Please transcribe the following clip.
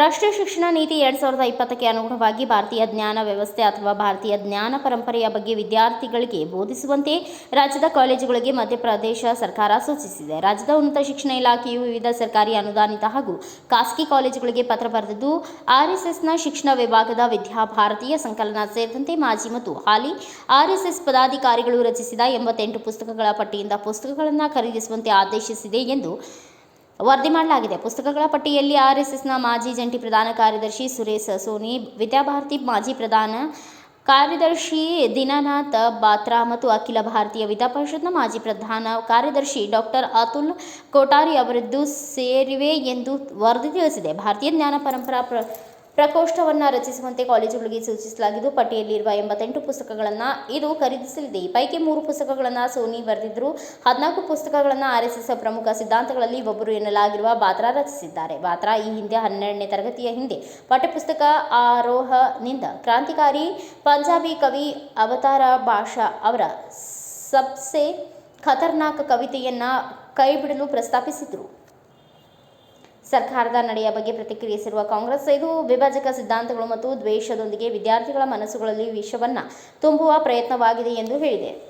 ರಾಷ್ಟ್ರೀಯ ಶಿಕ್ಷಣ ನೀತಿ ಎರಡ್ ಸಾವಿರದ ಇಪ್ಪತ್ತಕ್ಕೆ ಅನುಗುಣವಾಗಿ ಭಾರತೀಯ ಜ್ಞಾನ ವ್ಯವಸ್ಥೆ ಅಥವಾ ಭಾರತೀಯ ಜ್ಞಾನ ಪರಂಪರೆಯ ಬಗ್ಗೆ ವಿದ್ಯಾರ್ಥಿಗಳಿಗೆ ಬೋಧಿಸುವಂತೆ ರಾಜ್ಯದ ಕಾಲೇಜುಗಳಿಗೆ ಮಧ್ಯಪ್ರದೇಶ ಸರ್ಕಾರ ಸೂಚಿಸಿದೆ. ರಾಜ್ಯದ ಉನ್ನತ ಶಿಕ್ಷಣ ಇಲಾಖೆಯು ವಿವಿಧ ಸರ್ಕಾರಿ ಅನುದಾನಿತ ಹಾಗೂ ಖಾಸಗಿ ಕಾಲೇಜುಗಳಿಗೆ ಪತ್ರ ಬರೆದಿದ್ದು ಆರ್ಎಸ್ಎಸ್ನ ಶಿಕ್ಷಣ ವಿಭಾಗದ ವಿದ್ಯಾಭಾರತೀಯ ಸಂಕಲನ ಸೇರಿದಂತೆ ಮಾಜಿ ಮತ್ತು ಹಾಲಿ ಆರ್ಎಸ್ಎಸ್ ಪದಾಧಿಕಾರಿಗಳು ರಚಿಸಿದ ಎಂಬತ್ತೆಂಟು ಪುಸ್ತಕಗಳ ಪಟ್ಟಿಯಿಂದ ಪುಸ್ತಕಗಳನ್ನು ಖರೀದಿಸುವಂತೆ ಆದೇಶಿಸಿದೆ ಎಂದು ವರದಿ ಮಾಡಲಾಗಿದೆ. ಪುಸ್ತಕಗಳ ಪಟ್ಟಿಯಲ್ಲಿ ಆರ್ಎಸ್ಎಸ್ನ ಮಾಜಿ ಜಂಟಿ ಪ್ರಧಾನ ಕಾರ್ಯದರ್ಶಿ ಸುರೇಶ್ ಸೋನಿ, ವಿದ್ಯಾಭಾರತಿ ಮಾಜಿ ಪ್ರಧಾನ ಕಾರ್ಯದರ್ಶಿ ದಿನಾನಾಥ್ ಬಾತ್ರಾ ಮತ್ತು ಅಖಿಲ ಭಾರತೀಯ ವಿದ್ಯಾಪರಿಷತ್ನ ಮಾಜಿ ಪ್ರಧಾನ ಕಾರ್ಯದರ್ಶಿ ಡಾಕ್ಟರ್ ಅತುಲ್ ಕೋಟಾರಿ ಅವರದ್ದು ಸೇರಿವೆ ಎಂದು ವರದಿ ತಿಳಿಸಿದೆ. ಭಾರತೀಯ ಜ್ಞಾನ ಪರಂಪರಾ ಪ್ರ ಪ್ರಕೋಷ್ಠವನ್ನು ರಚಿಸುವಂತೆ ಕಾಲೇಜುಗಳಿಗೆ ಸೂಚಿಸಲಾಗಿದ್ದು, ಪಟ್ಟಿಯಲ್ಲಿರುವ ಎಂಬತ್ತೆಂಟು ಪುಸ್ತಕಗಳನ್ನು ಇದು ಖರೀದಿಸಲಿದೆ. ಪೈಕಿ ಮೂರು ಪುಸ್ತಕಗಳನ್ನು ಸೋನಿ ಬರೆದಿದ್ದರು ಹದಿನಾಲ್ಕು ಪುಸ್ತಕಗಳನ್ನು ಆರ್ಎಸ್ಎಸ್ ಪ್ರಮುಖ ಸಿದ್ಧಾಂತಗಳಲ್ಲಿ ಒಬ್ಬರು ಎನ್ನಲಾಗಿರುವ ಬಾತ್ರಾ ರಚಿಸಿದ್ದಾರೆ. ಬಾತ್ರಾ ಈ ಹಿಂದೆ ಹನ್ನೆರಡನೇ ತರಗತಿಯ ಹಿಂದೆ. ಪಠ್ಯಪುಸ್ತಕ ಆರೋಹನಿಂದ ಕ್ರಾಂತಿಕಾರಿ ಪಂಜಾಬಿ ಕವಿ ಅವತಾರ ಭಾಷಾ ಅವರ ಸಬ್ಸೆ ಖತರ್ನಾಕ್ ಕವಿತೆಯನ್ನು ಕೈಬಿಡಲು ಪ್ರಸ್ತಾಪಿಸಿದರು. ಸರ್ಕಾರದ ನಡೆಯ ಬಗ್ಗೆ ಪ್ರತಿಕ್ರಿಯಿಸಿರುವ ಕಾಂಗ್ರೆಸ್ ಇದು ವಿಭಜಕ ಸಿದ್ಧಾಂತಗಳು ಮತ್ತು ದ್ವೇಷದೊಂದಿಗೆ ವಿದ್ಯಾರ್ಥಿಗಳ ಮನಸ್ಸುಗಳಲ್ಲಿ ವಿಷವನ್ನು ತುಂಬುವ ಪ್ರಯತ್ನವಾಗಿದೆ ಎಂದು ಹೇಳಿದೆ.